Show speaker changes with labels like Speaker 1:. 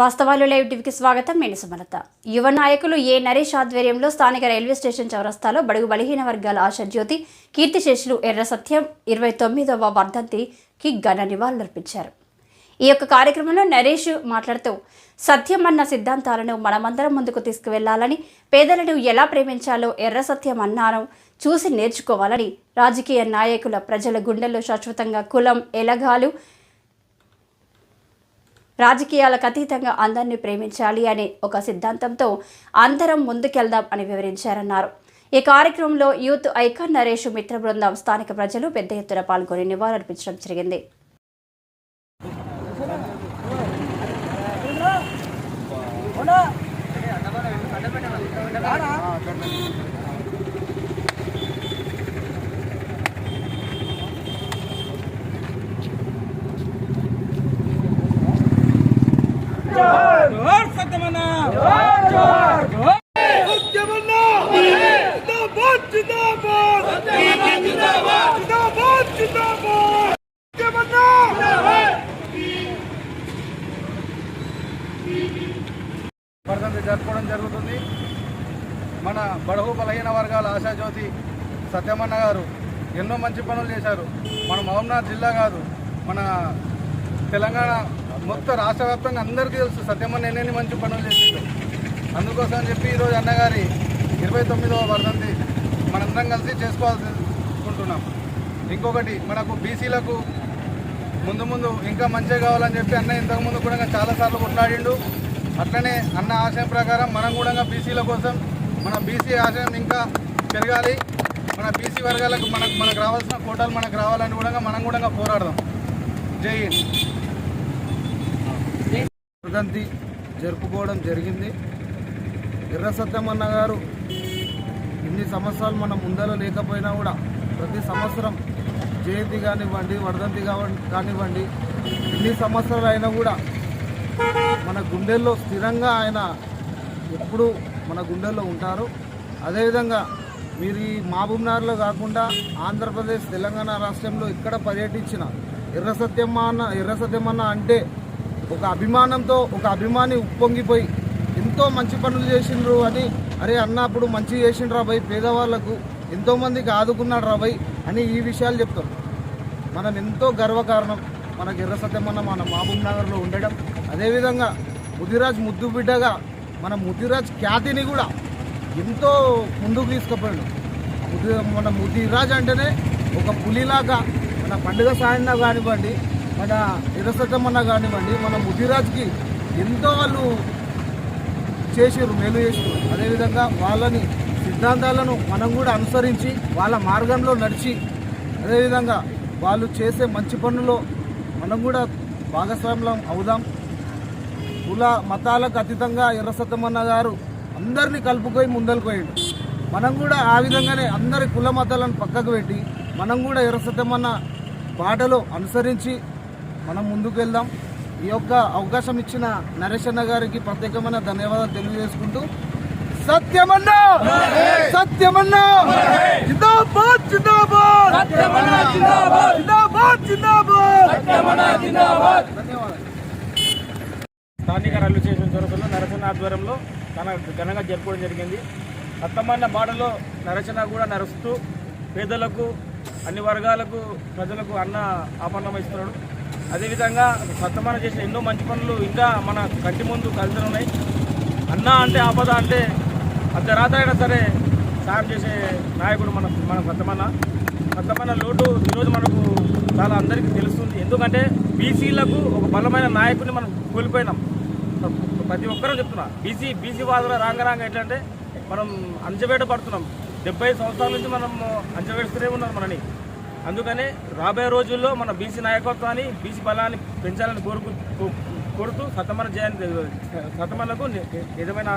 Speaker 1: వాస్తవాలు లైవ్ టీవీకి స్వాగతం నేను సుమలత. యువ నాయకులు ఏ నరేష్ ఆధ్వర్యంలో స్థానిక రైల్వే స్టేషన్ చౌరస్తాలో బడుగు బలహీన వర్గాల ఆశాజ్యోతి కీర్తిశేషులు ఎర్ర సత్యం ఇరవై తొమ్మిదవ వర్ధంతికి ఘన నివాళులర్పించారు. ఈ యొక్క కార్యక్రమంలో నరేష్ మాట్లాడుతూ సత్యం అన్న సిద్ధాంతాలను మనమందరం ముందుకు తీసుకువెళ్ళాలని పేదలను ఎలా ప్రేమించాలో ఎర్ర సత్యం అన్నాను చూసి నేర్చుకోవాలని రాజకీయ నాయకుల ప్రజల గుండెల్లో శాశ్వతంగా కులం ఎలగాలు రాజకీయాలకు అతీతంగా అందరినీ ప్రేమించాలి అనే ఒక సిద్ధాంతంతో అందరం ముందుకెళ్దాం అని వివరించారన్నారు. ఈ కార్యక్రమంలో యూత్ ఐకాన్ నరేష్ మిత్ర బృందం స్థానిక ప్రజలు పెద్ద ఎత్తున పాల్గొని నివాళులర్పించడం జరిగింది
Speaker 2: జోహార్ సత్యమన్న జోహార్ సత్యమన్న జిందాబాద్ జిందాబాద్ జిందాబాద్ జిందాబాద్ జిందాబాద్ సత్యమన్న
Speaker 3: వర్ధంతి జరుపుకోవడం జరుగుతుంది. మన బడుగు బలహీన వర్గాల ఆశాజ్యోతి సత్యమన్న గారు ఎన్నో మంచి పనులు చేశారు. మన మహబూబ్నాథ్ జిల్లా కాదు మన తెలంగాణ మొత్తం రాష్ట్ర వ్యాప్తంగా అందరికీ తెలుసు సత్యమన్న ఎన్నెన్ని మంచి పనులు చేసిండు. అందుకోసం చెప్పి ఈరోజు అన్నగారి ఇరవై తొమ్మిదవ వర్ధంతి మనందరం కలిసి చేసుకోవాలనుకుంటున్నాం ఇంకొకటి మనకు బీసీలకు ముందు ముందు ఇంకా మంచిగా కావాలని చెప్పి అన్న ఇంతకుముందు కూడా చాలాసార్లు కొట్లాడిండు. అట్లనే అన్న ఆశయం ప్రకారం మనం కూడా బీసీల కోసం మన బీసీ ఆశయం ఇంకా పెరగాలి. మన బీసీ వర్గాలకు మనకు మనకు రావాల్సిన కోటాలు మనకు రావాలని కూడా మనం కూడా పోరాడదాం. జై హింద్. వర్ధంతి జరుపుకోవడం జరిగింది. ఎర్ర సత్యమన్న గారు ఇన్ని సంవత్సరాలు మన ముందర లేకపోయినా కూడా ప్రతి సంవత్సరం జయంతి కానివ్వండి వర్ధంతి కానివ్వండి ఎన్ని సంవత్సరాలు అయినా కూడా మన గుండెల్లో స్థిరంగా ఆయన ఎప్పుడూ మన గుండెల్లో ఉంటారు. అదేవిధంగా మీరు ఈ మహబూబ్నగర్లో కాకుండా ఆంధ్రప్రదేశ్ తెలంగాణ రాష్ట్రంలో ఇక్కడ పర్యటించిన ఎర్ర సత్యమ్మ అన్న ఎర్ర సత్యమన్న అంటే ఒక అభిమానంతో ఒక అభిమాని ఉప్పొంగిపోయి ఎంతో మంచి పనులు చేసిండ్రు అని అరే అన్న అప్పుడు మంచి చేసిండ్రా రాబాయ్ పేదవాళ్ళకు ఎంతోమందికి ఆదుకున్నాడు రా అని ఈ విషయాలు చెప్తారు. మనం ఎంతో గర్వకారణం మన ఎర్ర సత్యమన్న మన మహబూబ్ నగర్లో ఉండడం. అదేవిధంగా ముదిరాజ్ ముద్దు బిడ్డగా మన ముదిరాజ్ ఖ్యాతిని కూడా ఎంతో ముందుకు తీసుకుపోయాడు. ముది మన ముదిరాజ్ అంటేనే ఒక పులిలాగా మన పండుగ సాయంగా కానివ్వండి మన ఎర్ర సత్యమన్న కానివ్వండి మన ముదిరాజ్కి ఎంతో వాళ్ళు చేసారు మేలు చేసారు అదేవిధంగా వాళ్ళని సిద్ధాంతాలను మనం కూడా అనుసరించి వాళ్ళ మార్గంలో నడిచి అదేవిధంగా వాళ్ళు చేసే మంచి పనుల్లో మనం కూడా భాగస్వామ్యం అవుదాం. కుల మతాలకు అతీతంగా ఎర్రసత్తమన్న గారు అందరినీ కలుపుకొని ముందరకు మనం కూడా ఆ విధంగానే అందరి కుల మతాలను పక్కకు పెట్టి మనం కూడా ఎర్ర పాటలో బాటలో అనుసరించి మనం ముందుకు వెళ్దాం ఈ యొక్క అవకాశం ఇచ్చిన నరేష్ అన్న గారికి ప్రత్యేకమైన ధన్యవాదాలు తెలియజేసుకుంటూ సత్యమన్న! సత్యమన్న!
Speaker 2: జిందాబాద్ జిందాబాద్! సత్యమన్న జిందాబాద్! జిందాబాద్ జిందాబాద్!
Speaker 3: ధన్యవాదాలు.
Speaker 4: స్థానిక రైల్వే స్టేషన్ చొరవలో నరసన్న ఆధ్వర్యంలో ఘన ఘనంగా జరుపుకోవడం జరిగింది. అత్తమన్న బాటలో నరసన్న కూడా నరుస్తూ పేదలకు అన్ని వర్గాలకు ప్రజలకు అన్న ఆపన్నం ఇస్తున్నాడు. అదేవిధంగా సత్తమాన చేసిన ఎన్నో మంచి పనులు ఇంకా మన కంటి ముందు కలిసి ఉన్నాయి. అన్న అంటే ఆపద అంటే అర్ధరాత్రి అయినా సరే సాయం చేసే నాయకుడు మన మన సత్తమన్న సత్తమన్న లోటు ఈరోజు మనకు చాలా అందరికీ తెలుస్తుంది. ఎందుకంటే బీసీలకు ఒక బలమైన నాయకుడిని మనం కోల్పోయినాం. ప్రతి ఒక్కరూ చెప్తున్నా బీసీ బీసీ వాదుల రాంగరాంగ ఎట్లంటే మనం అంచవేట పడుతున్నాం. డెబ్బై సంవత్సరాల నుంచి మనం అంచవేస్తూనే ఉన్నాం మనని. అందుకనే రాబోయే రోజుల్లో మన బీసీ నాయకత్వాన్ని బీసీ బలాన్ని పెంచాలని కోరుకు కోరుతూ సతమన జయంతి సతమనకు నిజమైన